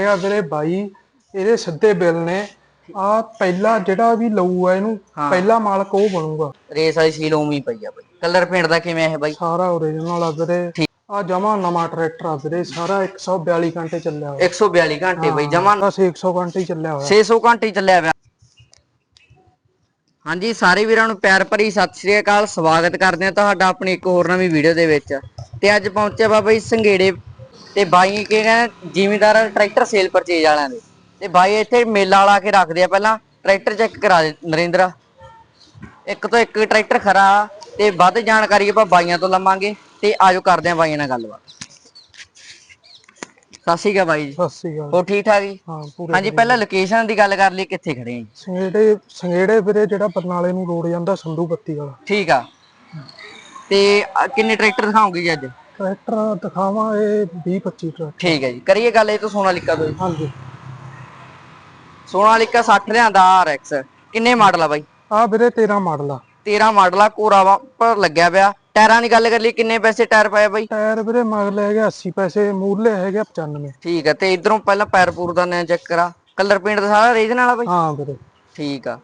ਹੈਗਾ ਵੀਰੇ ਬਾਈ ਇਹਦੇ ਸਿੱਧੇ ਬਿੱਲ ਨੇ। ਆ ਪਹਿਲਾ ਜਿਹੜਾ ਵੀ ਲਊਗਾ ਇਹਨੂੰ ਹਾਂ। ਪਹਿਲਾ ਮਾਲਕ ਉਹ ਬਣੂਗਾ। ਰੇਸ ਵਾਲੀ ਸੀਲ ਉਵੇਂ ਹੀ ਪਈ ਆ ਬਾਈ। ਕਲਰ ਪੇਂਟ ਦਾ ਕਿਵੇਂ ਹੈ ਬਾਈ? ਸਾਰਾ ਓਰੀਜਨਲ ਆ ਵੀਰੇ। ਠੀਕ। ਆ ਜਮਾ ਨਵਾਂ ਟਰੈਕਟਰ ਆ ਵੀਰੇ ਸਾਰਾ 142 ਘੰਟੇ ਚੱਲਿਆ ਹੋਇਆ। 142 ਘੰਟੇ ਬਾਈ ਜਮਾ ਬਸ 100 ਘੰਟੇ ਹੀ ਚੱਲਿਆ ਹੋਇਆ। 600 ਘੰਟੇ ਹੀ ਚੱਲਿਆ ਪਿਆ। ਹਾਂਜੀ ਸਾਰੇ ਵੀਰਾਂ ਨੂੰ ਪਿਆਰ ਭਰੀ ਸਤਿ ਸ਼੍ਰੀ ਅਕਾਲ ਸਵਾਗਤ ਕਰਦੇ ਹਾਂ ਤੁਹਾਡਾ ਆਪਣੀ ਇੱਕ ਹੋਰ ਨਵੀਂ ਵੀਡੀਓ ਦੇ ਵਿੱਚ। ਤੇ ਅੱਜ ਪਹੁੰਚਿਆ ਬਾਬਾ ਜੀ ਸੰਘੇੜੇ ਤੇ ਬਾਈ ਕੀ ਕਹਿੰਦੇ ਜ਼ਿਮੀਦਾਰ ਟਰੈਕਟਰ ਸੇਲ ਪਰਚੇਜ ਵਾਲਿਆਂ ਦੇ। ਤੇ ਬਾਈ ਇੱਥੇ ਮੇਲਾ ਵਾਲਾ ਕੇ ਰੱਖਦੇ ਆ ਪਹਿਲਾਂ ਟਰੈਕਟਰ ਚੈੱਕ ਕਰਾ ਦੇ ਨਰਿੰਦਰ। ਇੱਕ ਤੋਂ ਇੱਕ ਟਰੈਕਟਰ ਖਰਾ ਤੇ ਵੱਧ ਜਾਣਕਾਰੀ ਆਪਾਂ ਬਾਈਆਂ ਤੋਂ ਲਵਾਂਗੇ ਤੇ ਆਜੋ ਕਰਦੇ ਆ ਬਾਈਆਂ ਨਾਲ ਗੱਲਬਾਤ। ਸਤਿ ਸ਼੍ਰੀ ਅਕਾਲ ਬਾਈ ਜੀ। ਸਤਿ ਸ੍ਰੀ ਅਕਾਲ। ਹੋਰ ਠੀਕ ਠਾਕ ਜੀ? ਹਾਂ ਪੂਰੇ ਹਾਂਜੀ ਪਹਿਲਾਂ ਲੋਕੇਸ਼ਨ ਦੀ ਗੱਲ ਕਰ ਲਈ ਕਿੱਥੇ ਖੜੇ ਆਂ ਜੀ? ਸੰਗੇੜੇ ਸੰਗੇੜੇ ਵੀਰੇ ਜਿਹੜਾ ਬਰਨਾਲੇ ਨੂੰ ਰੋਡ ਜਾਂਦਾ ਸੰਧੂ ਬੱਤੀ ਵਾਲਾ। ਠੀਕ ਆ। ਤੇ ਅ, ਕਿੰਨੇ ਟਰੈਕਟਰ ਦਿਖਾਉਂਗੇ ਜੀ ਅੱਜ? ਟਰੈਕਟਰ ਦਿਖਾਵਾਂ ਇਹ 20 25 ਟਰੈਕਟਰ। ਠੀਕ ਹੈ ਜੀ। ਕਰੀਏ ਗੱਲ ਇਹ ਤੋਂ ਸੋਨਾਲੀਕਾ ਤੋਂ ਜੀ ਹਾਂਜੀ। ਸੋਨਾਲੀਕਾ 60 ਲਿਆਂਦਾ RX ਕਿੰਨੇ ਮਾਡਲ ਆ ਬਾਈ? ਆ ਵੀਰੇ 13 ਮਾਡਲ ਆ। 13 ਮਾਡਲ ਆ ਕੋਰਾ ਪਰ ਲੱਗਿਆ ਪਿਆ। ਟਾਇਰਾਂ ਦੀ ਗੱਲ ਕਰ ਲਈ ਕਿੰਨੇ ਪੈਸੇ ਟਾਇਰ ਪਏ ਬਾਈ? ਟਾਇਰ ਵੀਰੇ ਮਗਲੇ ਹੈਗੇ 80 ਪੈਸੇ ਮੂਰਲੇ ਹੈਗੇ 95 ਠੀਕ ਆ ਤੇ ਇਧਰੋਂ ਪਹਿਲਾਂ ਪੈਰ ਪੂਰ ਦਾ ਨੇ ਚੈੱਕ ਕਰਾ। ਕਲਰ ਪੇਂਟ ਦਾ ਸਾਰਾ ਰੀਜਨ ਵਾਲਾ ਬਾਈ? ਹਾਂ ਵੀਰੇ। ਠੀਕ ਆ।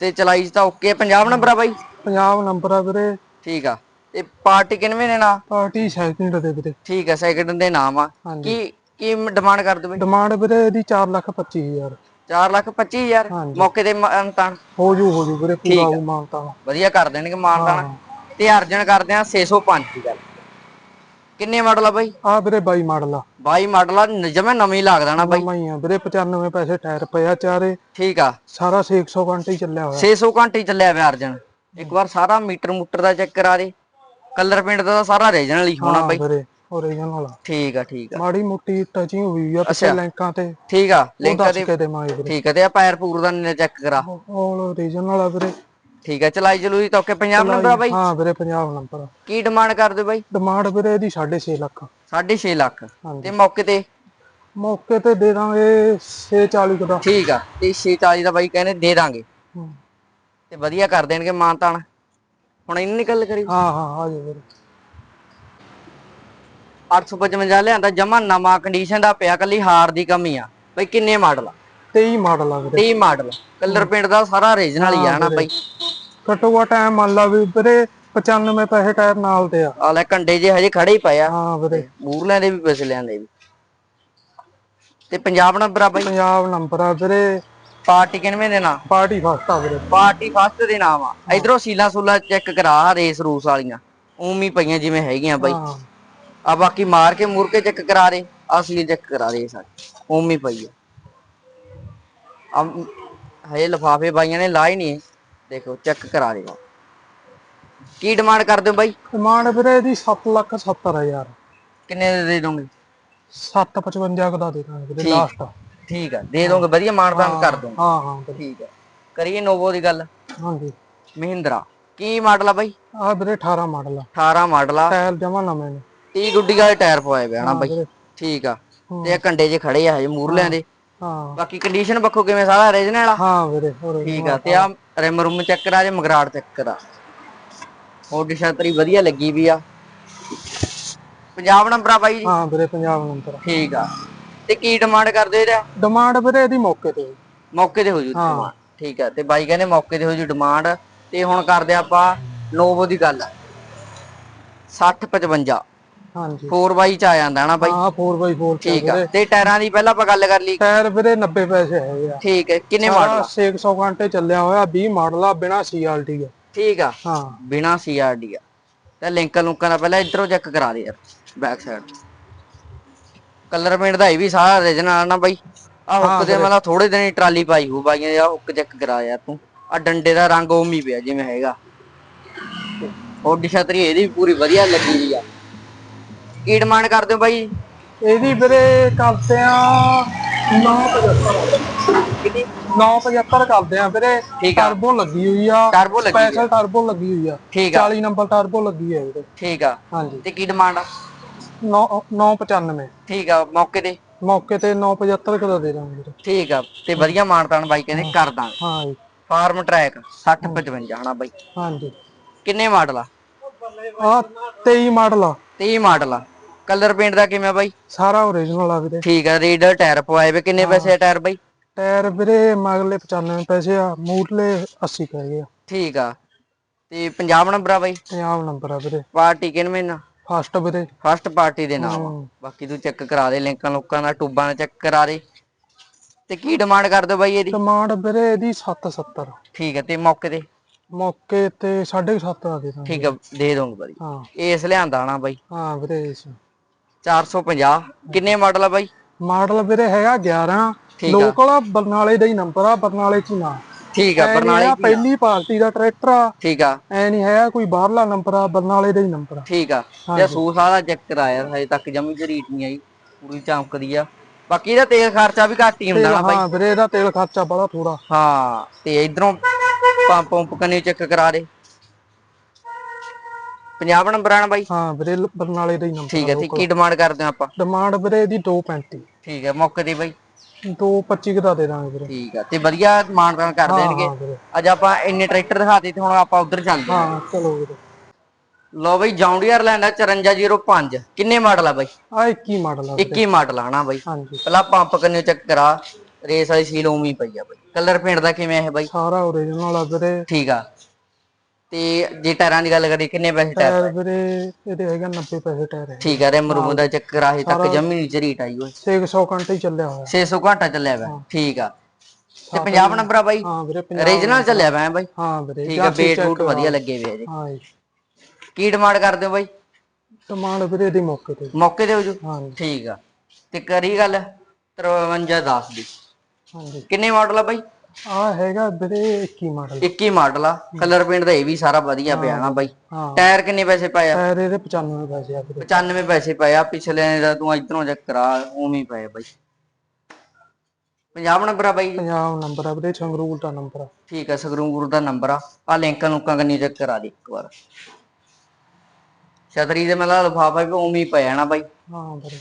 ਤੇ ਚਲਾਈ 'ਚ ਤਾਂ ਓਕੇ 50 ਨੰਬਰ ਆ ਬਾਈ? ਪੰਜਾਬ ਨੰਬਰ ਆ ਵੀਰੇ। ਠੀਕ ਆ। ਤੇ ਪਾਰਟੀ ਕਿੰਨਵੇਂ ਨੇ ਨਾ ਪਾਰਟੀ ਸੈਕਿੰਡ ਦੇ ਵੀਰੇ। ਠੀਕ ਆ ਸੈਕਿੰਡ ਦੇ ਨਾਮ ਆ। ਹਾਂਜੀ। ਕੀ ਕੀ ਡਿਮਾਂਡ ਕਰ ਦੋ ਬਾਈ? ਡਿਮਾਂਡ ਵੀਰੇ ਇਹਦੀ 4 ਲੱਖ 25 ਹਜ਼ਾਰ। 4 ਲੱਖ 25 ਹਜ਼ਾਰ? ਹਾਂਜੀ। ਮੌਕੇ ਤੇ ਮ- ਤਾਂ ਹੋ ਜੂ ਹੋ ਜੂ ਵੀਰੇ ਠੀਕ ਪੂਰਾ ਆ। ਉਹ ਮਾਨਤਾ ਵਧੀਆ ਕਰ ਦੇਣਗੇ ਮਾਨਦਾਨ ਤੇ ਅਰਜਨ ਕਰਦੇ ਆ 605 ਦੀ ਗੱਲ। ਕਿੰਨੇ ਮਾਡਲ ਆ ਬਾਈ? ਆ ਵੀਰੇ 22 ਮਾਡਲ ਆ। 22 ਮਾਡਲ ਆ ਜਮੇ ਨਵੀਂ ਲੱਗਦਾ ਨਾ ਬਾਈ। ਨਵਾਂ ਹੀ ਆ ਵੀਰੇ 95 ਪੈਸੇ ਟਾਇਰ ਪਿਆ ਚਾਰੇ। ਠੀਕ ਆ। ਸਾਰਾ 600 ਘੰਟੇ ਹੀ ਚੱਲਿਆ ਹੋਇਆ। 600 ਘੰਟੇ ਹੀ ਚੱਲਿਆ ਪਿਆ ਅਰਜਨ। ਇੱਕ ਵਾਰ ਸਾਰਾ ਮੀਟਰ ਮੂਟਰ ਦਾ ਚੈੱਕ ਕਰਾ ਦੇ। ਕਲਰ ਪਿੰਡ ਦਾ ਤਾਂ ਸਾਰਾ ਰੀਜਨਲ ਹੀ ਹੋਣਾ ਬਾਈ। ਵੀਰੇ ਓਰੀਜਨਲ ਆ ਠੀਕ ਆ ਠੀਕ ਆ। ਮਾੜੀ ਮੋਟੀ ਟਚਿੰਗ ਹੋਈ ਆ ਪਿੱਛੇ ਲਿੰਕਾਂ ਤੇ। ਠੀਕ ਆ ਲਿੰਕ ਦੇ ਕੇ ਦੇਵਾਂਗੇ ਵੀਰੇ। ਠੀਕ ਆ ਤੇ ਆ ਪੈਰ ਪੂਰ ਦਾ ਚੈੱਕ ਕਰਾ। ਆਲ ਓਰੀਜਨਲ ਆ ਵੀਰੇ। ਠੀਕ ਆ ਚਲਾਈ ਚਲੂਈ ਤਾਂ ਓਕੇ ਪੰਜਾਬ ਨੰਬਰ ਆ ਬਾਈ? ਹਾਂ ਵੀਰੇ ਪੰਜਾਬ ਨੰਬਰ ਕੀ ਡਿਮਾਂਡ ਕਰਦੇ ਬਾਈ? ਡਿਮਾਂਡ ਵੀਰੇ ਇਹਦੀ 6.5 ਲੱਖ। 6.5 ਲੱਖ। ਹਾਂਜੀ। ਤੇ ਮੌਕੇ ਤੇ? ਮੌਕੇ ਤੇ ਦੇ ਦਾਂਗੇ 640 ਦਾ। ਠੀਕ ਆ ਤੇ 640 ਦਾ ਬਾਈ ਕਹਿੰਦੇ ਦੇ ਦਾਂਗੇ। ਤੇ ਵਧੀਆ ਕਰ ਦੇਣਗੇ ਮਾਨਤਾਨ। ਹੁਣ ਇਹਨਾਂ ਦੀ ਗੱਲ ਕਰੀ। ਹਾਂ ਹਾਂ ਆ ਜਾ ਵੀਰੇ। 855 ਲਿਆਂਦਾ ਜਮਾ ਨਵਾਂ ਕੰਡੀਸ਼ਨ ਦਾ ਪਿਆ ਕੱਲੀ ਹਾਰ ਦੀ ਕਮੀ ਆ। ਬਈ ਕਿੰਨੇ ਮਾਡਲ ਆ? 23 ਮਾਡਲ ਆ ਵੀਰੇ। 23 ਮਾਡਲ ਕਲਰ ਪਿੰਡ ਦਾ ਸਾਰਾ ਓਰੀਜਨਲ ਹੀ ਆ ਨਾ ਬਈ? ਘੱਟੋ ਘੱਟ ਟਾਈਮ ਮੰਨ ਲਾ ਵੀ ਵੀਰੇ 95 ਪੈਸੇ ਟਾਇਰ ਨਾਲ ਦੇ ਆ। ਆ ਲੈ ਕੰਡੇ ਜੇ ਹਜੇ ਖੜੇ ਹੀ ਪਏ ਆ। ਹਾਂ ਵੀਰੇ। ਮੂਰਲਿਆਂ ਦੇ ਵੀ ਪੈਸੇ ਲਿਆਂਦੇ ਵੀ। ਤੇ ਪੰਜਾਬ ਨੰਬਰ ਆ ਬਈ? ਪੰਜਾਬ ਨੰਬਰ ਆ ਵੀਰੇ। ਪਾਰਟੀ ਕਿਨਵੇਂ ਦੇ ਨਾਂ? ਪਾਰਟੀ ਫਸਟ ਆ ਵੀਰੇ। ਪਾਰਟੀ ਫਸਟ ਦੇ ਨਾਮ ਆ ਇਧਰੋਂ ਸੀਲਾ ਸੂਲਾ ਚੈੱਕ ਕਰਾ ਰੇਸ ਰੂਸ ਵਾਲੀਆਂ। ਹੀ ਪਈਆਂ ਜਿਵੇਂ ਹੈਗੀਆਂ ਬਈ। ਆ ਬਾਕੀ ਮਾਰ ਕੇ ਮੁਰ ਕੇ ਚੈੱਕ ਕਰਾ ਦੇ। ਆ ਸੀਲ ਚੈੱਕ ਕਰਾ ਦੇ ਉਵੇਂ ਹੀ ਪਈ ਆ। ਹਏ ਲਫਾਫੇ ਬਾਈਆਂ ਨੇ ਲਾਏ ਨਹੀਂ ਦੇਖੋ ਚੈੱਕ ਕਰਾ ਦੇ ਕੀ ਡਿਮਾਂਡ ਕਰਦੇ ਹੋ ਬਾਈ? ਡਿਮਾਂਡ ਵੀਰੇ ਇਹਦੀ 7 ਲੱਖ 70 ਹਜ਼ਾਰ। ਕਿੰਨੇ ਦੇ ਦੇ ਦੋਗੇ 755 ਕੁ ਦਾ ਦੇ ਦਾਂਗੇ। ਲਾਸਟ ਠੀਕ ਆ ਦੇ ਦੋਗੇ ਵਧੀਆ ਮਾਨਦਾਨ ਕਰ ਦੋ ਹਾਂ ਹਾਂ ਠੀਕ ਆ। ਕਰੀਏ ਨੋਵੋ ਦੀ ਗੱਲ। ਹਾਂਜੀ। ਮਹਿੰਦਰਾ ਕੀ ਮਾਡਲ ਆ ਬਾਈ? ਆ ਵੀਰੇ 18 ਮਾਡਲ ਆ। 18 ਮਾਡਲ ਆ। ਟਾਇਰ ਜਮਾ ਨਵੇਂ ਨੇ। 30 ਗੁੱਡੀ ਵਾਲੇ ਟਾਇਰ ਪਵਾਏ ਵੇ ਹਨਾ ਬਾਈ। ਠੀਕ ਆ। ਤੇ ਇਹ ਕੰਡੇ ਜੇ ਖੜੇ ਆ ਹਜੇ ਮੂਰਲਿਆਂ ਦੇ ਹਾਂ ਬਾਕੀ ਕੰਡੀਸ਼ਨ ਬੱਖੋ ਕਿਵੇਂ ਸਾਰਾ ਓਰੀਜਨਲ ਆ? ਹਾਂ ਵੀਰੇ ਠੀਕ ਆ ਤੇ ਆ ਰਿਮ ਰੂਮ ਚੈੱਕ ਕਰਾ ਜੇ ਮਗਰਾੜ ਚੈੱਕ ਕਰਾ। ਹੋਰ ਦਿਸ਼ਾ ਤੇਰੀ ਵਧੀਆ ਲੱਗੀ ਵੀ ਆ। ਪੰਜਾਬ ਨੰਬਰ ਆ ਬਾਈ ਜੀ। ਹਾਂ ਵੀਰੇ ਪੰਜਾਬ ਨੰਬਰ ਠੀਕ ਆ। ਤੇ ਕੀ ਡਿਮਾਂਡ ਕਰਦੇ ਇਹਦਾ? ਡਿਮਾਂਡ ਵੀਰੇ ਇਹਦੀ ਮੌਕੇ ਤੇ। ਮੌਕੇ ਤੇ ਹੋ ਜੂ ਡਿਮਾਂਡ ਠੀਕ ਆ ਤੇ ਬਾਈ ਕਹਿੰਦੇ ਮੌਕੇ ਤੇ ਹੋ ਜੂ ਡਿਮਾਂਡ ਤੇ ਹੁਣ ਕਰਦੇ ਆਪਾਂ ਨੋਵੋ ਦੀ ਗੱਲ। 60 55 ਹਾਂਜੀ। 4x ਚ ਆ ਜਾਂਦਾ ਨਾ ਬਾਈ। ਹਾਂ 4x4 ਚ ਠੀਕ ਆ ਤੇ ਟਾਇਰਾਂ ਦੀ ਪਹਿਲਾਂ ਆਪਾਂ ਗੱਲ ਕਰ ਲਈ। ਟਾਇਰ ਵੀਰੇ 90 ਪੈਸੇ ਹੈਗੇ ਆ। ਠੀਕ ਹੈ ਕਿੰਨੇ ਮਾਡਲ ਸਾਰਾ 600 ਘੰਟੇ ਚੱਲਿਆ ਹੋਇਆ 20 ਮਾਡਲ ਆ ਬਿਨਾ ਸੀਆਰਟੀ ਆ ਠੀਕ ਆ ਹਾਂ। ਬਿਨਾ ਸੀਆਰਡੀ ਆ। ਤੇ ਲਿੰਕ ਲੁੰਕਾਂ ਦਾ ਪਹਿਲਾਂ ਇਧਰੋਂ ਚੈੱਕ ਕਰਾ ਦੇ ਯਾਰ ਬੈਕ ਸਾਈਡ ਕਲਰ ਪੇਂਟ ਦਾ ਇਹ ਵੀ ਸਾਰਾ original ਨਾ ਬਾਈ। ਆ ਹੁੱਕ ਦੇ ਮਤਲਬ ਥੋੜੇ ਦਿਨ ਹੀ ਟਰਾਲੀ ਪਾਈ ਹੋ ਬਾਈਆਂ ਆ ਹੁੱਕ ਚੈੱਕ ਕਰਾ ਯਾਰ ਤੂੰ। ਆ ਡੰਡੇ ਦਾ ਰੰਗ ਹੀ ਪਿਆ ਜਿਵੇਂ ਹੈਗਾ। ਹੋਰ ਛਤਰੀ ਇਹਦੀ ਵੀ ਪੂਰੀ ਵਧੀਆ ਲੱਗੀ ਵੀ ਆ। ਕੀ ਡਿਮਾਂਡ ਕਰਦੇ ਹੋ ਬਾਈ? ਇਹਦੀ ਵੀਰੇ ਕਰਦੇ ਆ 975 ਕਿੰਨੀ? 975 ਕਰਦੇ ਆ ਵੀਰੇ। ਠੀਕ ਆ। ਟਰਬੋ ਲੱਗੀ ਹੋਈ ਆ। ਟਰਬੋ ਲੱਗੀ ਹੋਈ। ਸਪੈਸ਼ਲ ਟਰਬੋ ਲੱਗੀ ਹੋਈ ਆ। ਠੀਕ ਆ। 40 ਨੰਬਰ ਟਰਬੋ ਲੱਗੀ ਹੈ ਵੀਰੇ ਠੀਕ ਆ। ਹਾਂਜੀ। ਤੇ ਕੀ ਡਿਮਾਂਡ ਆ? 9 995 ਠੀਕ ਆ ਮੌਕੇ ਤੇ? ਮੌਕੇ ਤੇ 975 ਕਦਾ ਦੇ ਦਾਂਗੇ ਵੀਰੇ। ਠੀਕ ਆ ਤੇ ਵਧੀਆ ਮਾਨਤਾਨ ਬਾਈ ਕਹਿੰਦੇ ਕਰ ਦਾਂਗੇ। ਹਾਂ ਜੀ। ਫਾਰਮ ਟਰੈਕ 60 55 ਹਨਾ ਬਾਈ? ਹਾਂਜੀ ਕਿੰਨੇ ਮਾਡਲ ਆ? ਆ 23 ਮਾਡਲ ਆ। 23 ਮਾਡਲ ਆ। ਕਲਰ ਪੇਂਟ ਦਾ ਕਿਵੇਂ ਆ ਬਾਈ? ਸਾਰਾ ਓਰੀਜਨਲ ਆ ਵੀਰੇ। ਠੀਕ ਆ ਰੇਡਰ ਟਾਇਰ ਪਵਾਏ ਵੇ ਕਿੰਨੇ ਪੈਸੇ ਆ ਟਾਇਰ ਬਾਈ? ਟਾਇਰ ਵੀਰੇ ਮਗਲੇ 95 ਪੈਸੇ ਆ ਮੂਰਲੇ 80 ਪੈ ਗਏ ਆ। ਠੀਕ ਆ ਤੇ ਪੰਜਾਬ ਨੰਬਰ ਆ ਬਾਈ? ਪੰਜਾਬ ਨੰਬਰ ਆ ਵੀਰੇ। ਪਾਰਟੀ ਕਿਨਵੇਂ ਨਾ ਫਸਟ ਵੀਰੇ ਫਸਟ ਪਾਰਟੀ ਦੇ ਨਾਮ ਆ। ਬਾਕੀ ਤੂੰ ਚੈੱਕ ਕਰਾ ਦੇ ਲਿੰਕਾਂ ਲੋਕਾਂ ਦਾ ਟੂਬਾਂ ਦਾ ਚੈੱਕ ਕਰਾ ਦੇ। ਤੇ ਕੀ ਡਿਮਾਂਡ ਕਰਦੇ ਬਾਈ ਇਹਦੀ? ਡਿਮਾਂਡ ਵੀਰੇ ਇਹਦੀ 770 ਠੀਕ ਹੈ ਤੇ ਮੌਕੇ ਤੇ? ਮੌਕੇ ਤੇ 7.5 ਆ ਦੇ ਦਾਂਗੇ ਠੀਕ ਹੈ ਦੇ ਦੋਗੇ ਬਾਈ। ਹਾਂ। ਇਸ ਲਿਆਂਦਾ ਨਾ ਬਾਈ। ਹਾਂ ਵੀਰੇ ਇਸ। 450 ਕਿੰਨੇ ਮਾਡਲ ਆ ਬਾਈ? ਮਾਡਲ ਵੀਰੇ ਹੈਗਾ 11 ਠੀਕ ਆ। ਲੋਕਲ ਬਰਨਾਲੇ ਦਾ ਹੀ ਨੰਬਰ ਆ ਬਰਨਾਲੇ ਚ ਹੀ ਨਾ। ਠੀਕ ਆ ਐ ਨੀ ਬਰਨਾਲੇ ਆ, ਕੀ ਆ? ਪਹਿਲੀ ਪਾਰਟੀ ਦਾ ਟਰੈਕਟਰ ਆ। ਠੀਕ ਆ। ਐ ਨਹੀਂ ਹੈ ਕੋਈ ਬਾਹਰਲਾ ਨੰਬਰ ਆ ਬਰਨਾਲੇ ਦਾ ਹੀ ਨੰਬਰ ਆ। ਠੀਕ ਆ। ਤੇ ਸੂਸ ਵਾਲਾ ਚੈੱਕ ਕਰਾਇਆ ਹਜੇ ਤੱਕ ਜਮੀ ਜਰੀਟ ਨਹੀਂ ਆਈ। ਪੂਰੀ ਚਮਕਦੀ ਆ। ਬਾਕੀ ਇਹਦਾ ਤੇਲ ਖਰਚਾ ਵੀ ਘੱਟ ਹੀ ਹੁੰਦਾ ਨਾ ਬਾਈ। ਹਾਂ ਵੀਰੇ ਇਹਦਾ ਤੇਲ ਖਰਚਾ ਬੜਾ ਥੋੜਾ ਹਾਂ ਤੇ ਇਧਰੋਂ ਪੰਪ ਪੰਪ ਕਨੇ ਚੈੱਕ ਕਰਾ ਦੇ। ਪੰਜਾਬ ਨੰਬਰ ਆਣਾ ਬਾਈ? ਹਾਂ ਵੀਰੇ ਲ- ਬਰਨਾਲੇ ਦਾ ਹੀ ਨੰਬਰ ਠੀਕ ਹੈ ਤੇ ਕੀ ਡਿਮਾਂਡ ਕਰਦੇ ਆ ਆਪਾਂ? ਡਿਮਾਂਡ ਵੀਰੇ ਇਹਦੀ 235 ਠੀਕ ਹੈ ਮੌਕੇ ਤੇ ਬਾਈ 225 ਦਾ ਦੇ ਦਾਂਗੇ ਵੀਰੇ। ਠੀਕ ਆ ਤੇ ਵਧੀਆ ਮਾਨਦਾਨ ਕਰ ਦੇਣਗੇ ਹਾਂ ਵੀਰੇ। ਅੱਜ ਆਪਾਂ ਇੰਨੇ ਟਰੈਕਟਰ ਦਿਖਾਤੇ ਤੇ ਹੁਣ ਆਪਾਂ ਉਧਰ ਚੱਲਦੇ ਹਾਂ ਹਾਂ। ਚਲੋ ਵੀਰੇ। ਲੋ ਬਾਈ ਜੌਂਡੀਅਰ ਲੈਂਦਾ 5405 ਕਿੰਨੇ ਮਾਡਲ ਆ ਬਾਈ? ਆ 21 ਮਾਡਲ ਆ ਵੀਰੇ। 21 ਮਾਡਲ ਆਣਾ ਬਾਈ। ਹਾਂਜੀ। ਪਹਿਲਾਂ ਪੰਪ ਕੰਨੇ ਚੈੱਕ ਕਰਾ। ਰੇਸ ਵਾਲੀ ਸੀਲ ਉਵੇਂ ਹੀ ਪਈ ਆ ਬਾਈ। ਕਲਰ ਪੇਂਟ ਦਾ ਕਿਵੇਂ ਹੈ ਬਾਈ? ਸਾਰਾ ਓਰੀਜਨਲ ਆ ਵੀਰੇ। ਠੀਕ ਆ। ਤੇ ਜੇ ਟਾਇਰਾਂ ਦੀ ਗੱਲ ਕਰੀਏ ਕਿੰਨੇ ਪੈਸੇ ਟਾਇਰ ਟਾਇਰ ਵੀਰੇ ਇਹਦੇ ਹੈਗਾ 90 ਪੈਸੇ ਟਾਇਰ ਹੈ। ਠੀਕ ਆ ਰਿਮ ਰੂਮ ਦਾ ਚੱਕ ਕਰਾ ਹਜੇ ਤੱਕ ਜਮੀ ਨਹੀਂ ਝਰੀਟ ਆਈ ਓਏ 600 ਘੰਟੇ ਹੀ ਚੱਲਿਆ ਹੋਇਆ। 600 ਘੰਟਾ ਚੱਲਿਆ ਵਾ ਠੀਕ ਆ। ਤੇ ਪੰਜਾਬ ਨੰਬਰ ਆ ਬਾਈ? ਹਾਂ ਵੀਰੇ ਪੰਜਾਬ ਰੀਜਨਲ ਚੱਲਿਆ ਵਾ ਬਾਈ? ਹਾਂ ਵੀਰੇ ਠੀਕ ਆ ਬੇਟ ਬੂਟ ਵਧੀਆ ਲੱਗੇ ਵੇ ਜੀ ਹਾਂ ਜੀ। ਕੀ ਡਿਮਾਂਡ ਕਰਦੇ ਹੋ ਬਾਈ? ਡਿਮਾਂਡ ਵੀਰੇ ਦੀ ਮੌਕੇ ਤੇ। ਮੌਕੇ ਦੇ ਹੋ ਜੋ? ਹਾਂ ਜੀ। ਠੀਕ ਆ। ਤੇ ਕਰੀ ਗੱਲ 53 10 ਦੀ। ਹਾਂਜੀ ਕਿੰਨੇ ਮਾਡਲ ਆ ਬਾਈ? ਆ ਹੈਗਾ ਵੀਰੇ 21 ਮਾਡਲ। 21 ਮਾਡਲ ਆ। ਕਲਰ ਪੇਂਟ ਦਾ ਇਹ ਵੀ ਸਾਰਾ ਵਧੀਆ ਪਿਆ ਨਾ ਬਾਈ। ਹਾਂ। ਟਾਇਰ ਕਿੰਨੇ ਪੈਸੇ ਪਏ ਆ? ਟਾਇਰ ਇਹਦੇ 95 ਪੈਸੇ ਆ ਵੀਰੇ। 95 ਪੈਸੇ ਪਏ ਆ। ਪਿਛਲੇ ਦਾ ਤੂੰ ਇਧਰੋਂ ਚੈੱਕ ਕਰਾ ਉਵੇਂ ਹੀ ਪਏ ਆ ਬਾਈ। ਪੰਜਾਬ ਨੰਬਰ ਆ ਬਾਈ ਪੰਜਾਬ ਨੰਬਰ ਆ ਵੀਰੇ ਸੰਗਰੂਰ ਦਾ ਨੰਬਰ ਆ। ਠੀਕ ਆ ਗੁਰੂ ਦਾ ਨੰਬਰ ਆ। ਆ ਲਿੰਕਾਂ ਲੁੰਕਾਂ ਕੰਨੀ ਚੈੱਕ ਕਰਾ ਦੀ ਇੱਕ ਵਾਰ। ਛਤਰੀ ਦੇ ਮਤਲਬ ਲਫਾਫਾ ਵੀ ਉਵੇਂ ਹੀ ਪਿਆ ਨਾ ਬਾਈ। ਹਾਂ ਵੀਰੇ।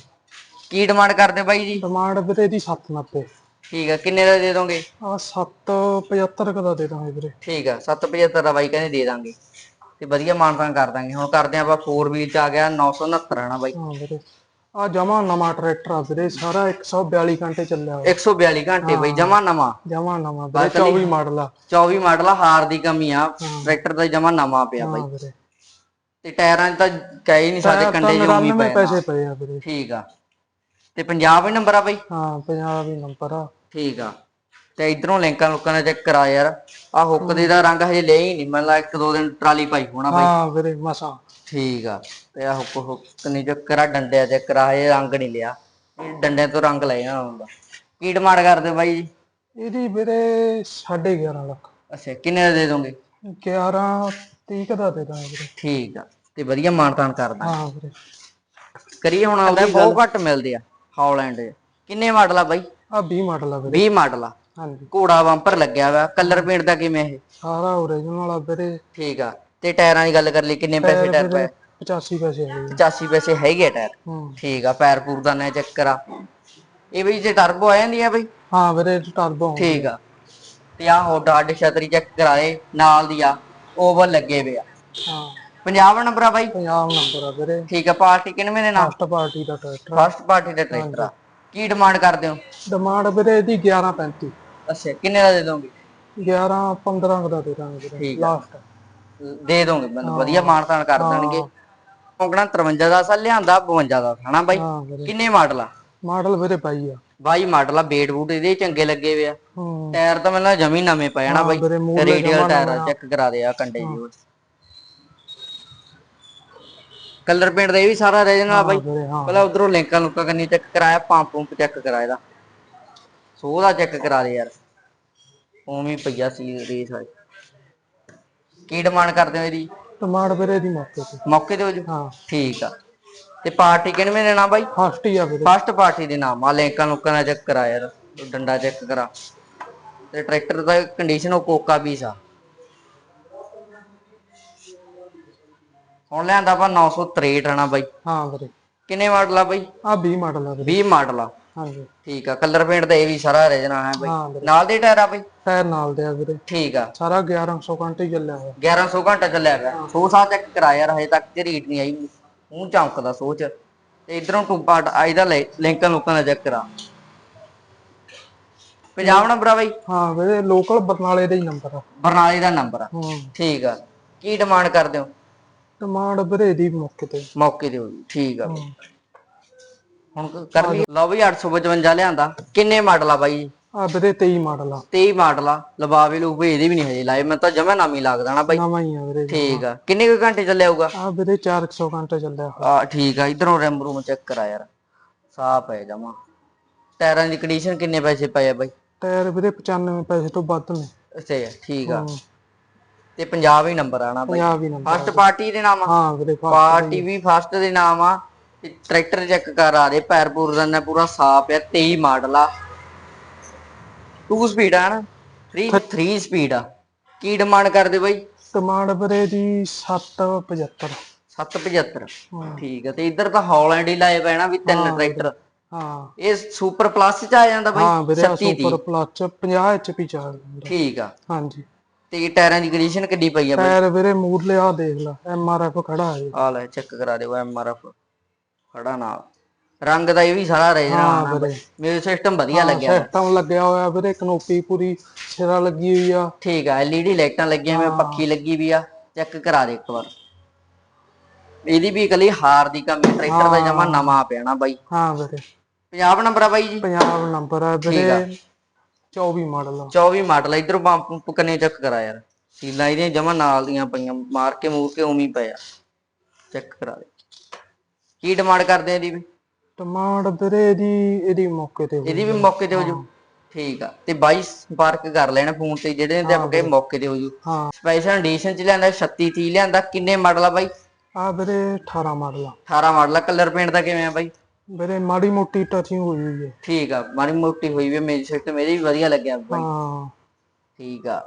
ਕੀ ਡਿਮਾਂਡ ਕਰਦੇ ਬਾਈ ਜੀ? ਡਿਮਾਂਡ ਵੀਰੇ ਦੀ 790 ਠੀਕ ਆ ਕਿੰਨੇ ਦਾ ਦੇ ਦੋਗੇ? ਆ 775 ਕ ਦਾ ਦੇ ਦਾਂਗੇ ਵੀਰੇ। ਠੀਕ ਆ 775 ਦਾ ਬਾਈ ਕਹਿੰਦੇ ਦੇ ਦਾਂਗੇ। ਤੇ ਵਧੀਆ ਮਾਨਤਾਨ ਕਰ ਦਾਂਗੇ। ਹੁਣ ਕਰਦੇ ਆਪਾਂ 4 ਵੀਲ ਚ ਆ ਗਿਆ 969 ਆਣਾ ਬਾਈ। ਹਾਂ ਵੀਰੇ। ਆ ਜਮਾ ਨਵਾਂ ਟਰੈਕਟਰ ਆ ਵੀਰੇ ਸਾਰਾ 142 ਘੰਟੇ ਚੱਲਿਆ ਹੋਇਆ। 142 ਘੰਟੇ ਬਈ ਜਮਾ ਨਵਾਂ? ਜਮਾ ਨਵਾਂ ਵੀਰੇ 24 ਮਾਡਲ ਆ। 24 ਮਾਡਲ ਆ ਹਾਰ ਦੀ ਕਮੀ ਆ। ਟਰੈਕਟਰ ਦਾ ਜਮਾ ਨਵਾਂ ਪਿਆ ਬਾਈ। ਤੇ ਟਾਇਰਾਂ 'ਚ ਤਾਂ ਕਹਿ ਹੀ ਨਹੀਂ ਸਕਦੇ ਕੰਡੇ ਜੋ ਵੀ 99 ਪਏ ਪੈਸੇ ਪਏ ਆ ਵੀਰੇ। ਠੀਕ ਆ। ਤੇ ਪੰਜਾਬ ਹੀ ਨੰਬਰ ਆ ਬਾਈ? ਹਾਂ ਪੰਜਾਬ ਨੰਬਰ ਆ। ਠੀਕ ਆ। ਤੇ ਇਧਰੋਂ ਲਿੰਕਾਂ ਲੁੱਕਾਂ ਦਾ ਚੈੱਕ ਕਰਾ ਯਾਰ। ਆ ਹੁੱਕ ਦੇ ਦਾ ਰੰਗ ਹਜੇ ਲਿਆ ਹੀ ਨਹੀਂ। ਮੈਨੂੰ ਲੱਗਾ ਇੱਕ ਦੋ ਦਿਨ ਟਰਾਲੀ ਪਾਈ ਹੋਣਾ ਬਾਈ। ਹਾਂ ਵੀਰੇ ਮਸਾਂ। ਠੀਕ ਆ। ਤੇ ਆ ਹੁੱਕ ਹੁੱਕ ਨਹੀਂ ਚੈੱਕ ਕਰਾ ਡੰਡਿਆ ਚੈੱਕ ਕਰਾ ਹਜੇ ਰੰਗ ਨਹੀਂ ਲਿਆ। ਇਹ ਡੰਡਿਆਂ ਤੋਂ ਰੰਗ ਲੈ ਜਾਣਾ ਹੁੰਦਾ ਕੀ ਡਿਮਾਂਡ ਕਰਦੇ ਬਾਈ ਜੀ? ਇਹਦੀ ਵੀਰੇ 11.5 ਲੱਖ। ਅੱਛਾ ਕਿੰਨੇ ਦਾ ਦੇ ਦੋਗੇ? 11 30 ਕ ਦਾ ਦੇ ਦਾਂਗੇ ਵੀਰੇ। ਠੀਕ ਆ। ਤੇ ਵਧੀਆ ਮਾਨਤਾਨ ਕਰਦਾ। ਹਾਂ ਵੀਰੇ। ਕਰੀਏ ਹੁਣ ਆਉਂਦਾ ਬਹੁਤ ਘੱਟ ਮਿਲਦੇ ਆ। ਹਾਲੈਂਡ। ਕਿੰਨੇ ਮਾਡਲ ਆ ਬਾਈ? ਆ 20 ਮਾਡਲ ਆ ਵੀਰੇ। 20 ਮਾਡਲ ਆ। ਹਾਂਜੀ। ਘੋੜਾ ਬੰਪਰ ਲੱਗਿਆ ਵਾ। ਕਲਰ ਪੇਂਟ ਦਾ ਕਿਵੇਂ ਇਹ? ਸਾਰਾ ਓਰੀਜਨਲ ਆ ਵੀਰੇ। ਠੀਕ ਆ। ਤੇ ਟਾਇਰਾਂ ਦੀ ਗੱਲ ਕਰ ਲਈ ਕਿੰਨੇ ਪੈਸੇ ਟਾਇਰ ਪਏ? 85 ਪੈਸੇ ਵੀਰੇ। 85 ਪੈਸੇ ਹੈਗੇ ਟਾਇਰ। ਠੀਕ ਆ ਪੈਰ ਪੂਰ ਦਾ ਨਾ ਚੈੱਕ ਕਰਾ ਇਹ ਵੀ ਜੇ ਟਰਬੋ ਆ ਜਾਂਦੀ ਆ ਬਈ? ਹਾਂ ਵੀਰੇ ਟਰਬੋ ਠੀਕ ਆ। ਤੇ ਆ ਹੋ ਡਾਡ ਛਤਰੀ ਚੈੱਕ ਕਰਾਏ ਨਾਲ ਦੀ ਆ ਓਵਰ ਲੱਗੇ ਵੇ ਆ। ਹਾਂ। ਪੰਜਾਬ ਨੰਬਰ ਆ ਬਾਈ? ਪੰਜਾਬ ਨੰਬਰ ਆ ਵੀਰੇ। ਠੀਕ ਆ ਪਾਰਟੀ ਕਿੰਨੇ ਦੇ ਨਾਮ ਫਸਟ ਪਾਰਟੀ ਦਾ ਟਰੈਕਟਰ ਫਸਟ ਪਾਰਟੀ ਦਾ ਟਰੈਕਟਰ ਆ। ਕੀ ਡਿਮਾਂਡ ਕਰਦੇ ਹੋ? ਡਿਮਾਂਡ ਵੀਰੇ ਇਹਦੀ 11.35 ਅੱਛਾ ਕਿੰਨੇ ਦਾ ਦੇ ਦੋਗੇ? 11 15 ਕ ਦਾ ਦੇ ਦਾਂਗੇ ਵੀਰੇ ਠੀਕ ਆ। ਲਾਸਟ ਦੇ ਦੋਗੇ ਮੈਨੂੰ ਵਧੀਆ ਮਾਨਤਾਨ ਕਰ ਦੇਣਗੇ। ਔਂਕਣਾ 53 ਦਾ ਸਾਲ ਲਿਆਂਦਾ 52 ਦਾ ਹਨਾ ਬਾਈ। ਹਾਂ ਵੀਰੇ। ਕਿੰਨੇ ਮਾਡਲ ਆ? ਮਾਡਲ ਵੀਰੇ ਪਾਈ ਆ। 22 ਮਾਡਲ ਆ ਬੇਟ ਬੂਟ ਇਹਦੇ ਚੰਗੇ ਲੱਗੇ ਵੇ ਆ। ਹੂੰ। ਟਾਇਰ ਤਾਂ ਮੈਨੂੰ ਜਮੀ ਨਵੇਂ ਪਏ ਨਾ ਬਾਈ। ਵੀਰੇ ਮੂਹਰਲੇ ਰੇਡੀਅਲ ਜਮਾਂ ਟਾਇਰ ਚੈੱਕ ਕਰਾ ਦੇ ਆ ਕੰਡੇ ਜੀ ਕਲਰ ਪੇਂਟ ਦਾ ਇਹ ਵੀ ਸਾਰਾ ਰਹਿ ਜਾਣਾ ਬਾਈ। ਪਹਿਲਾਂ ਉਧਰੋਂ ਲਿੰਕਾਂ ਲੁੱਕਾਂ ਕੰਨੀ ਚੈੱਕ ਕਰਾਇਆ ਪੰਪ ਪੰਪ ਚੈੱਕ ਕਰਾ ਇਹਦਾ। ਸੋ ਉਹਦਾ ਚੈੱਕ ਕਰਾ ਦੇ ਯਾਰ। ਉਵੇਂ ਪਈਆ ਸੀ ਰੇਸ ਵਾਲੀ। ਕੀ ਡਿਮਾਂਡ ਕਰਦੇ ਹੋ ਇਹਦੀ? ਡਿਮਾਂਡ ਦੀ ਮੌਕੇ ਤੇ। ਮੌਕੇ ਤੇ ਹੋ ਜੀ? ਹਾਂ। ਠੀਕ ਆ। ਤੇ ਪਾਰਟੀ ਕਿਹਨੇ ਦੇਣਾ ਬਾਈ? ਫਸਟ ਹੀ ਆ ਵੀਰੇ ਫਸਟ ਪਾਰਟੀ ਦੇ ਨਾਮ। ਆ ਲਿੰਕਾਂ ਲੁੱਕਾਂ ਦਾ ਚੈੱਕ ਕਰਾ ਯਾਰ। ਡੰਡਾ ਚੈੱਕ ਕਰਾ। ਤੇ ਟਰੈਕਟਰ ਦਾ ਕੰਡੀਸ਼ਨ ਉਹ ਕੋਕਾ ਪੀਸ ਆ। ਹੁਣ ਲਿਆਂਦਾ ਆਪਾਂ 963 ਆਣਾ ਬਾਈ। ਹਾਂ ਵੀਰੇ। ਕਿੰਨੇ ਮਾਡਲ ਆ ਬਾਈ? ਆ 20 ਮਾਡਲ ਆ ਵੀਰੇ। 20 ਮਾਡਲ ਆ। ਹਾਂਜੀ। ਠੀਕ ਆ ਕਲਰ ਪੇਂਟ ਦਾ ਇਹ ਵੀ ਸਾਰਾ ਰਹਿ ਹੈ ਬਾਈ। ਵੀਰੇ। ਨਾਲ ਦੇ ਟਾਇਰ ਆ ਬਾਈ? ਟਾਇਰ ਨਾਲ ਦੇ ਆ ਵੀਰੇ। ਠੀਕ ਆ। ਸਾਰਾ 1100 ਘੰਟੇ ਚੱਲਿਆ ਹੋਇਆ। 1100 ਘੰਟਾ ਚੱਲਿਆ ਗਿਆ ਸੋ ਸਾ ਚੈੱਕ ਕਰਾ ਯਾਰ ਹਜੇ ਤੱਕ ਤੇ ਰੀਟ ਨਹੀਂ ਆਈ। ਮੂੰਹ ਚਮਕਦਾ ਸੋਚ। ਤੇ ਇਧਰੋਂ ਟੂਬਾ ਇਹਦਾ ਲਿੰਕਾਂ ਲੁਕਾਂ ਦਾ ਚੈੱਕ ਕਰਾ। ਪੰਜਾਬ ਨੰਬਰ ਆ ਬਾਈ? ਹਾਂ ਵੀਰੇ ਲੋਕਲ ਬਰਨਾਲੇ ਦਾ ਹੀ ਨੰਬਰ ਆ। ਬਰਨਾਲੇ ਦਾ ਨੰਬਰ ਆ। ਹੂੰ। ਠੀਕ ਆ। ਕੀ ਡਿਮਾਂਡ ਕਰਦੇ ਹੋ? ਡਿਮਾਂਡ ਵੀਰੇ ਦੀ ਮੌਕੇ ਤੇ। ਮੌਕੇ ਤੇ ਹੋ ਠੀਕ ਆ। ਹੁਣ ਕਰ ਲਈ। ਲਓ ਬਈ 855 ਲਿਆਂਦਾ। ਕਿੰਨੇ ਮਾਡਲ ਆ ਬਾਈ? ਆ ਵੀਰੇ 23 ਮਾਡਲ ਆ। 23 ਮਾਡਲ ਆ। ਲਵਾਵੇ ਲੂਵੇ ਇਹਦੇ ਵੀ ਨਹੀਂ ਹਜੇ ਲਾਏ। ਮੈਂ ਤਾਂ ਜਮਾ ਨਾਮ ਲੱਗਦਾ ਨਾ ਬਾਈ। ਨਵਾਂ ਹੀ ਆ ਵੀਰੇ ਠੀਕ ਆ। ਕਿੰਨੇ ਕੁ ਘੰਟੇ ਚੱਲਿਆ ਹੋਊਗਾ? ਆ ਵੀਰੇ 400 ਘੰਟਾ ਚੱਲਿਆ। ਆ ਠੀਕ ਆ। ਇਧਰੋਂ ਰੈਮ ਰੂਮ ਚੈੱਕ ਕਰਾ ਯਾਰ। ਸਾਫ਼ ਹੈ ਜਮਾ। ਟਾਇਰਾਂ ਦੀ ਕੰਡੀਸ਼ਨ ਕਿੰਨੇ ਪੈਸੇ ਪਏ ਆ ਬਾਈ? ਟਾਇਰ ਵੀਰੇ 95 ਪੈਸੇ ਤੋਂ ਵੱਧ ਨੇ। ਅੱਛਾ ਠੀਕ ਆ। ਤੇ ਪੰਜਾਬ ਹੀ ਨੰਬਰ ਆਣਾ ਬਾਈ। ਪੰਜਾਬ ਹੀ ਨੰਬਰ ਫਸਟ ਪਾਰਟੀ ਦੇ ਨਾਮ ਆ। ਹਾਂ ਵੀਰੇ ਪਾਰਟੀ ਵੀ ਫਸਟ ਦੇ ਨਾਮ ਆ। ਤੇ ਟਰੈਕਟਰ ਚੈੱਕ ਕਰ ਆ ਦੇ ਪੈਰ ਪੂਰ ਦਾ ਨਾ ਪੂਰਾ ਸਾਫ਼ ਆ 23 ਮਾਡਲ ਆ। 2 ਸਪੀਡ ਆ ਨਾ। 3 3 ਸਪੀਡ ਆ। ਕੀ ਡਿਮਾਂਡ ਕਰਦੇ ਬਾਈ? ਡਿਮਾਂਡ ਵੀਰੇ ਦੀ 775 775 ਹਾਂ। ਠੀਕ ਆ ਤੇ ਇੱਧਰ ਤਾਂ ਹਾਲੈਂਡ ਹੀ ਲਾਏ ਨਾ ਵੀ ਤਿੰਨ ਟਰੈਕਟਰ ਹਾਂ। ਇਹ ਸੁਪਰ ਪਲੱਸ ਚ ਆ ਜਾਂਦਾ ਬਾਈ ਹਾਂ ਵੀਰੇ ਆ 36 ਸੁਪਰ ਪਲੱਸ 50 ਐਚਪੀ ਚ ਆ ਜਾਂਦਾ। ਠੀਕ ਆ। ਹਾਂਜੀ। ਤੇ ਟਾਇਰਾਂ ਦੀ ਕੰਡੀਸ਼ਨ ਕਿੱਡੀ ਪਈ ਆ ਬਾਈ? ਟਾਇਰ ਵੀਰੇ ਮੂਰਲੇ ਆ ਦੇਖ ਲੈ ਐਮਆਰਐਫ ਖੜਾ ਹੈ ਆ ਲੈ ਚੈੱਕ ਕਰਾ ਦਿਓ ਐਮਆਰਐਫ ਖੜਾ ਨਾਲ। ਰੰਗ ਦਾ ਇਹ ਵੀ ਸਾਰਾ ਰਹਿ ਹਾਂ ਜਾਣਾ ਵੀਰੇ। ਮੇਰੇ ਸਿਸਟਮ ਵਧੀਆ ਲੱਗਿਆ ਵਾ। ਸਿਸਟਮ ਲੱਗਿਆ ਹੋਇਆ ਵੀਰੇ ਕਨੋਪੀ ਪੂਰੀ ਸਿਰਾ ਲੱਗੀ ਹੋਈ ਆ। ਠੀਕ ਆ ਐਲਈਡੀ ਲਾਈਟਾਂ ਲੱਗੀਆਂ ਹੋਈਆਂ ਪੱਖੀ ਲੱਗੀ ਵੀ ਆ। ਚੈੱਕ ਕਰਾ ਦੇ ਇੱਕ ਵਾਰ। ਇਹਦੀ ਵੀ ਇਕੱਲੀ ਹਾਰ ਦੀ ਕਮੀ ਟਰੈਕਟਰ ਦਾ ਜਮਾ ਨਵਾਂ ਪਿਆ ਨਾ ਬਾਈ। ਹਾਂ ਵੀਰੇ। ਪੰਜਾਬ ਨੰਬਰ ਆ ਬਾਈ ਜੀ। ਪੰਜਾਬ ਨੰਬਰ ਆ। ਵੀਰੇ। 24 ਮਾਡਲ। ਆ 24 ਮਾਡਲ ਇਧਰੋਂ ਪੰਪ ਕੰਨੇ ਚੈੱਕ ਕਰਾ ਯਾਰ। ਸੀਲਾਂ ਇਹਦੀਆਂ ਜਮਾ ਨਾਲ ਦੀਆਂ ਪਈਆਂ ਮਾਰ ਕੇ ਮੂਰ ਕੇ ਉਵੇਂ ਹੀ ਪਏ ਆ। ਚੈੱਕ ਕਰਾ ਦੇ। ਕੀ ਡਿਮਾਂਡ ਕਰਦੇ ਆ ਇਹਦੀ ਵੀ? ਡਿਮਾਂਡ ਵੀਰੇ ਦੀ ਇਹਦੀ ਮੌਕੇ ਤੇ। ਇਹਦੀ ਵੀ ਮੌਕੇ ਤੇ ਹੋ ਜੂ? ਠੀਕ ਆ। ਤੇ 22 ਸੰਪਰਕ ਕਰ ਲੈਣਾ ਫੋਨ ਤੇ ਜਿਹੜੇ ਤੇ ਆਪਾਂ ਕਹੇ ਮੌਕੇ ਤੇ ਹੋ ਜੂ। ਹਾਂ। ਸਪੈਸ਼ਲ ਐਡੀਸ਼ਨ ਚ ਲਿਆਂਦਾ 36 30 ਲਿਆਂਦਾ ਕਿੰਨੇ ਮਾਡਲ ਆ ਬਾਈ? ਆ ਵੀਰੇ 18 ਮਾਡਲ ਆ। 18 ਮਾਡਲ ਆ। ਕਲਰ ਪੇਂਟ ਦਾ ਕਿਵੇਂ ਆ ਬਾਈ? ਵੀਰੇ ਮਾੜੀ ਮੋਟੀ ਟਚਿੰਗ ਹੋਈ ਹੋਈ ਹੈ। ਠੀਕ ਆ ਮਾੜੀ ਮੋਟੀ ਹੋਈ ਵੀ ਆ, ਮੇਰੀ ਸਿਸਟਮ ਮੇਰੀ ਵੀ ਵਧੀਆ ਲੱਗਿਆ ਬਾਈ। ਹਾਂ। ਠੀਕ ਆ।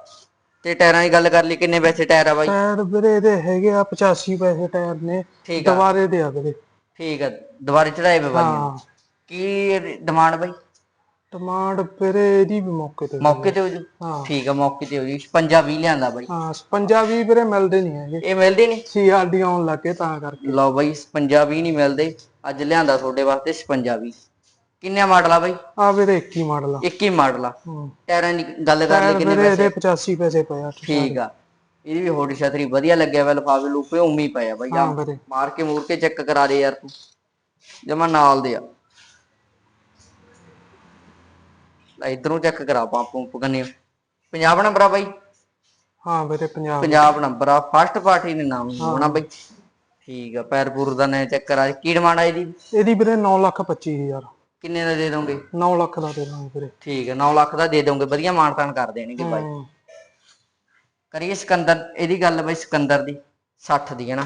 ਤੇ ਟਾਇਰਾਂ ਦੀ ਗੱਲ ਕਰ ਲਈ ਕਿੰਨੇ ਪੈਸੇ ਟਾਇਰ ਆ ਬਾਈ? ਟਾਇਰ ਵੀਰੇ ਇਹਦੇ ਹੈਗੇ ਆ 85 ਪੈਸੇ ਟਾਇਰ ਨੇ ਠੀਕ ਆ। ਦੁਬਾਰੇ ਦੇ ਆ ਵੀਰੇ। ਠੀਕ ਆ ਦੁਬਾਰੇ ਚੜਾਏ ਵੇ ਬਾਈ। ਹਾਂ। ਕੀ ਡਿਮਾਂਡ ਬਾਈ? ਡਿਮਾਂਡ ਵੀਰੇ ਇਹਦੀ ਵੀ ਮੌਕੇ ਤੇ। ਮੌਕੇ ਤੇ ਹੋ ਜੂ? ਹਾਂ। ਠੀਕ ਆ ਮੌਕੇ ਤੇ ਹੋ ਜੂ। 56 20 ਲਿਆਂਦਾ ਬਾਈ। ਹਾਂ ਪੰਜਾਬੀ ਵੀਰੇ ਮਿਲਦੇ ਨਹੀਂ ਹੈਗੇ। ਇਹ ਮਿਲਦੇ ਨਹੀਂ? ਸੀਆਰਡੀ ਆਉਣ ਲੱਗੇ ਤਾਂ ਕਰਕੇ। ਲਓ ਬਾਈ 56 20 ਨਹੀਂ ਮਿਲਦੇ। ਅੱਜ ਲਿਆਂਦਾ ਤੁਹਾਡੇ ਵਾਸਤੇ 56 20 ਕਿੰਨੇ ਮਾਡਲ ਆ ਬਾਈ? ਆ ਵੀਰੇ 21 ਮਾਡਲ ਆ। 21 ਮਾਡਲ ਆ। ਟਾਇਰਾਂ ਦੀ ਗੱਲ ਕਰ ਲਈ ਕਿੰਨੇ ਪੈਸੇ? ਇਹਦੇ 85 ਪੈਸੇ ਪਏ ਆ ਠੀਕ ਆ। ਇਹਦੀ ਵੀ ਹੋੜੀ ਛਤਰੀ ਵਧੀਆ ਲੱਗਿਆ ਵਾ ਲਫਾਵੇ ਲੂਪੇ ਉਮੀ ਪਏ ਆ ਬਾਈ ਆ ਮਾਰ ਕੇ ਮੂਰ ਕੇ ਚੈੱਕ ਕਰਾ ਦੇ ਯਾਰ ਤੂੰ। ਜਮਾ ਨਾਲ ਦੇ ਆ। ਲੈ ਇਧਰੋਂ ਚੈੱਕ ਕਰਾ ਪੰਪ ਕੰਨੇ ਪੰਜਾਬ ਨੰਬਰ ਆ ਬਾਈ। ਹਾਂ ਵੀਰੇ ਪੰਜਾਬ ਪੰਜਾਬ ਨੰਬਰ ਆ। ਫਸਟ ਪਾਰਟੀ ਨੇ ਨਾਮ ਹੋਣਾ ਬਾਈ। ਠੀਕ ਆ ਪੈਰਪੁਰ ਦਾ ਨੇ ਚੈੱਕ ਕਰਾ ਕੀ ਡਿਮਾਂਡ ਆ ਇਹਦੀ? ਇਹਦੀ ਵੀਰੇ 9 ਲੱਖ 25 ਹਜ਼ਾਰ। ਕਿੰਨੇ ਦਾ ਦੇ ਦੋਗੇ? 9 ਲੱਖ ਦਾ ਦੇ ਦਾਂਗੇ ਵੀਰੇ। ਠੀਕ ਹੈ 9 ਲੱਖ ਦਾ ਦੇ ਦੋਗੇ। ਵਧੀਆ ਮਾਨਤਾਨ ਕਰ ਦੇਣਗੇ ਬਾਈ। ਹੂੰ। ਕਰੀਏ ਸਿਕੰਦਰ ਇਹਦੀ ਗੱਲ ਬਾਈ ਸਿਕੰਦਰ ਦੀ 60 ਦੀ ਹੈ ਨਾ।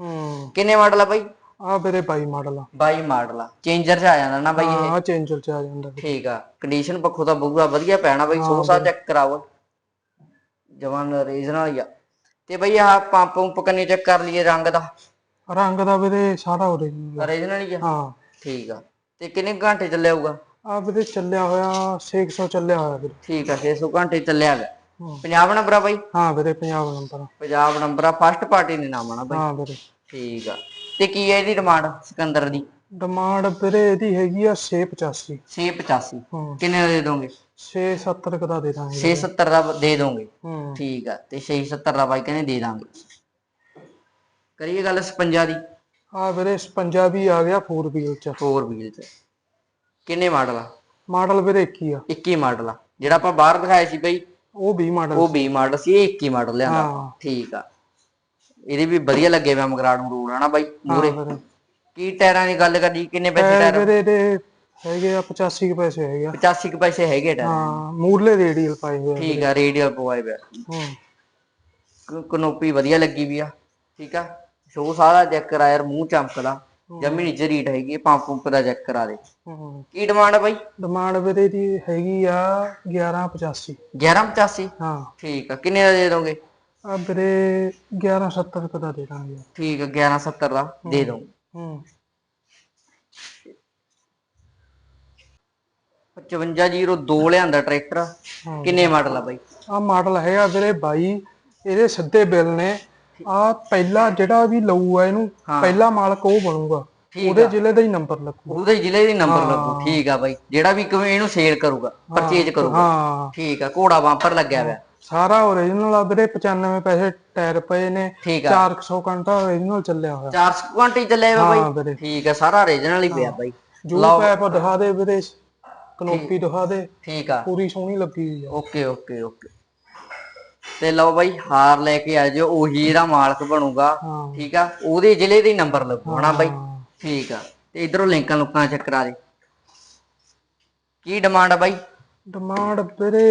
ਹੂੰ। ਕਿੰਨੇ ਮਾਡਲ ਆ ਬਾਈ? ਆ ਵੀਰੇ 22 ਮਾਡਲ ਆ। 22 ਮਾਡਲ ਆ। ਚੇਂਜਰ ਚ ਆ ਜਾਂਦਾ ਨਾ ਬਾਈ ਇਹ। ਆ ਚੇਂਜਰ ਚ ਆ ਜਾਂਦਾ ਵੀਰੇ। ਠੀਕ ਆ ਕੰਡੀਸ਼ਨ ਪੱਖੋਂ ਤਾਂ ਬੂਗਾ ਵਧੀਆ ਪੈਣਾ ਬਾਈ। ਸੋਸਾ ਚੈੱਕ ਕਰਾਓ। ਜਵਾਨ ਰੀਜਨਲ ਆ। ਤੇ ਬਾਈ ਆਹ ਪੰਪ ਪੰਪ ਕੰਨੀ ਚੈੱਕ ਕਰ ਲਈਏ ਰੰਗ ਦਾ? ਰੰਗ ਦਾ ਵੀਰੇ ਸਾਰਾ ਓਰੀਜਨਲ ਰੀਜਨਲ ਹੀ ਆ? ਹਾਂ। ਠੀਕ ਆ। ਤੇ ਕਿੰਨੇ ਕੁ ਘੰਟੇ ਚੱਲਿਆ ਹੋਊਗਾ? ਆ ਵੀਰੇ ਚੱਲਿਆ ਹੋਇਆ 600 ਚੱਲਿਆ ਹੋਇਆ ਵੀਰੇ। ਠੀਕ ਆ 600 ਘੰਟੇ ਚੱਲਿਆ ਹੂੰ। ਪੰਜਾਬ ਨੰਬਰ ਆ ਬਾਈ? ਹਾਂ ਵੀਰੇ ਪੰਜਾਬ ਨੰਬਰ ਪੰਜਾਬ ਨੰਬਰ ਆ। ਫਸਟ ਪਾਰਟੀ ਨੇ ਨਾਮ ਆਣਾ ਬਾਈ? ਹਾਂ ਵੀਰੇ। ਠੀਕ ਆ। ਤੇ ਕੀ ਹੈ ਇਹਦੀ ਡਿਮਾਂਡ ਸਿਕੰਦਰ ਦੀ? ਡਿਮਾਂਡ ਵੀਰੇ ਇਹਦੀ ਹੈਗੀ ਆ 685 685 ਹੂੰ। ਕਿੰਨੇ ਦਾ ਦੇ ਦੋਗੇ? 670 ਦਾ ਦੇ ਦਾਂਗੇ 670 ਦਾ ਦੇ ਦੋਗੇ। ਹੂੰ। ਠੀਕ ਆ। ਤੇ 670 ਦਾ ਬਾਈ ਕਹਿੰਦੇ ਦੇ ਦਾਂਗੇ। ਕਰੀਏ ਗੱਲ 56 ਦੀ? ਆ ਵੀਰੇ ਪੰਜਾਬੀ ਆ ਗਿਆ 4 ਵੀਲ ਚ। 4 ਵੀਲ ਚ। ਕਿੰਨੇ ਮਾਡਲ ਆ? ਮਾਡਲ ਵੀਰੇ 21 ਆ। 21 ਮਾਡਲ ਆ। ਜਿਹੜਾ ਆਪਾਂ ਬਾਹਰ ਦਿਖਾਇਆ ਸੀ ਬਈ ਉਹ 20 ਮਾਡਲ ਉਹ 20 ਮਾਡਲ ਸੀ ਇਹ 21 ਮਾਡਲ ਲਿਆਂਦਾ। ਹਾਂ। ਠੀਕ ਆ। ਇਹਦੇ ਵੀ ਵਧੀਆ ਲੱਗੇ ਵੇ ਮਗਰਾੜ ਮਰੂੜ ਹਨਾ ਬਾਈ? ਮੂਰੇ ਕੀ ਟਾਇਰਾਂ ਦੀ ਗੱਲ ਕਰੀ ਕਿੰਨੇ ਪੈਸੇ ਟਾਇਰ ਵੀਰੇ ਇਹਦੇ ਹੈਗੇ ਆ 85 ਕੁ ਪੈਸੇ ਹੈਗੇ ਆ। 85 ਕੁ ਪੈਸੇ ਹੈਗੇ ਟਾਇਰ। ਹਾਂ ਮੂਰਲੇ ਰੇਡੀਅਲ ਪਾਏ ਹੋਏ ਠੀਕ ਆ ਰੇਡੀਅਲ ਪਵਾਏ ਵੇ ਹੂੰ। ਕਨੋਪੀ ਵਧੀਆ ਲੱਗੀ ਵੀ ਆ। ਠੀਕ ਆ। ਸ਼ੋ ਸਾਰਾ ਚੈੱਕ ਕਰਾ ਯਾਰ ਮੂੰਹ ਚਮਕਦਾ। ਜਮੀ ਨੀਚੇ ਰੀਟ ਹੈਗੀ ਪੰਪ ਪੰਪ ਦਾ ਚੈੱਕ ਕਰਾ ਦੇ। ਹੂੰ ਕੀ ਡਿਮਾਂਡ ਆ ਬਾਈ? ਡਿਮਾਂਡ ਵੀਰੇ ਦੀ ਹੈਗੀ ਆ 1185 1185 ਹਾਂ। ਠੀਕ ਆ ਕਿੰਨੇ ਦਾ ਦੇ ਦੋਗੇ? ਆ ਵੀਰੇ 1170 ਕੁ ਦਾ ਦੇ ਦਾਂਗੇ। ਠੀਕ ਆ 1170 ਦਾ ਦੇ ਦੋ ਹੂੰ। 5502 ਲਿਆਂਦਾ ਟਰੈਕਟਰ। ਕਿੰਨੇ ਮਾਡਲ ਆ ਬਾਈ? ਆ ਮਾਡਲ ਹੈਗਾ ਵੀਰੇ 22 ਇਹਦੇ ਸਿੱਧੇ ਬਿੱਲ ਨੇ ਆ ਪਹਿਲਾ ਜਿਹੜਾ ਵੀ ਲਊ ਆ ਇਹਨੂੰ ਪਹਿਲਾ ਮਾਲਕ ਉਹ ਬਣੂਗਾ। ਠੀਕ ਉਹਦੇ ਆ। ਜ਼ਿਲ੍ਹੇ ਦਾ ਹੀ ਨੰਬਰ ਲੱਗੂ। ਉਹਦੇ ਜ਼ਿਲ੍ਹੇ ਦੀ ਨੰਬਰ। ਲੱਗੂ ਠੀਕ ਆ ਬਾਈ। ਜਿਹੜਾ ਵੀ ਕਿਵੇਂ ਇਹਨੂੰ ਸੇਲ ਕਰੂਗਾ ਪਰਚੇਜ ਕਰੂਗਾ। ਹਾਂ। ਠੀਕ ਆ ਘੋੜਾ ਬੰਪਰ ਲੱਗਿਆ ਹੋਇਆ। ਸਾਰਾ ਓਰੀਜਨਲ ਆ ਵੀਰੇ 95 ਪੈਸੇ ਟਾਇਰ ਪਏ ਨੇ ਠੀਕ ਆ। 400 ਘੰਟਾ ਓਰੀਜਨਲ ਚੱਲਿਆ ਹੋਇਆ। 400 ਕੁਆਂਟੀ ਚੱਲਿਆ ਵਾ ਹਾਂ ਬਾਈ ਵੀਰੇ। ਠੀਕ ਆ ਸਾਰਾ ਓਰੀਜਨਲ ਹੀ ਪਿਆ ਬਾਈ। ਜੂ ਪੈਪ ਦਿਖਾ ਦੇ ਵੀਰੇ ਕਨੋਪੀ ਦਿਖਾ ਦੇ ਠੀਕ ਆ। ਪੂਰੀ ਸੋਹਣੀ ਲੱਗੀ ਹੋਈ ਆ। Okay okay okay. ਤੇ ਲਓ ਬਾਈ ਹਾਰ ਲੈ ਕੇ ਆ ਜਾਓ ਉਹੀ ਇਹਦਾ ਮਾਲਕ ਬਣੂਗਾ ਠੀਕ ਆ? ਉਹਦੇ ਜ਼ਿਲ੍ਹੇ ਦੇ ਨੰਬਰ ਲੱਗੂ ਬਾਈ। ਠੀਕ ਆ। ਤੇ ਇਧਰੋਂ ਲਿੰਕਾਂ ਲੁੱਕਾਂ ਚੈੱਕ ਕਰਾ ਦੇ। ਕੀ ਡਿਮਾਂਡ ਆ ਬਾਈ? ਡਿਮਾਂਡ ਵੀਰੇ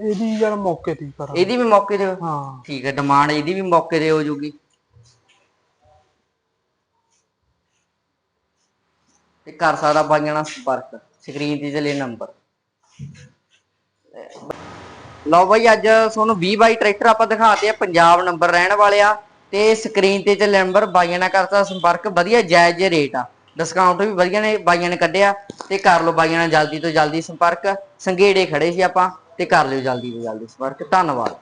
ਇਹਦੀ ਯਾਰ ਮੌਕੇ ਦੀ ਕਰਾਂ ਇਹਦੀ ਵੀ ਮੌਕੇ ਤੇ? ਹਾਂ। ਠੀਕ ਹੈ ਡਿਮਾਂਡ ਇਹਦੀ ਵੀ ਮੌਕੇ ਤੇ ਹੋ ਜੂਗੀ। ਤੇ ਕਰ ਸਕਦਾ ਬਾਈਆਂ ਨਾਲ ਸੰਪਰਕ ਸਕਰੀਨ ਤੇ ਚੱਲੇ ਨੰਬਰ ਲਓ ਬਾਈ, ਅੱਜ ਤੁਹਾਨੂੰ 20 ਬਾਈ ਟਰੈਕਟਰ ਆਪਾਂ ਦਿਖਾਤੇ ਆ, ਪੰਜਾਬ ਨੰਬਰ ਰਹਿਣ ਵਾਲੇ ਆ, ਤੇ ਸਕਰੀਨ ਤੇ ਚੱਲੇ ਨੰਬਰ ਬਾਈਆਂ ਨਾਲ ਕਰਤਾ ਸੰਪਰਕ, ਵਧੀਆ ਜਾਇਜ਼ ਜਿਹੇ ਰੇਟ ਆ। ਡਿਸਕਾਊਂਟ ਵੀ ਵਧੀਆ ਨੇ, ਬਾਈਆਂ ਨੇ ਕੱਢਿਆ, ਤੇ ਕਰ ਲਓ ਬਾਈਆਂ ਨਾਲ ਜਲਦੀ ਤੋਂ ਜਲਦੀ ਸੰਪਰਕ। ਸੰਘੇੜੇ ਖੜੇ ਸੀ ਆਪਾਂ, ਤੇ ਕਰ ਲਿਓ ਜਲਦੀ ਤੋਂ ਜਲਦੀ ਸੰਪਰਕ, ਧੰਨਵਾਦ।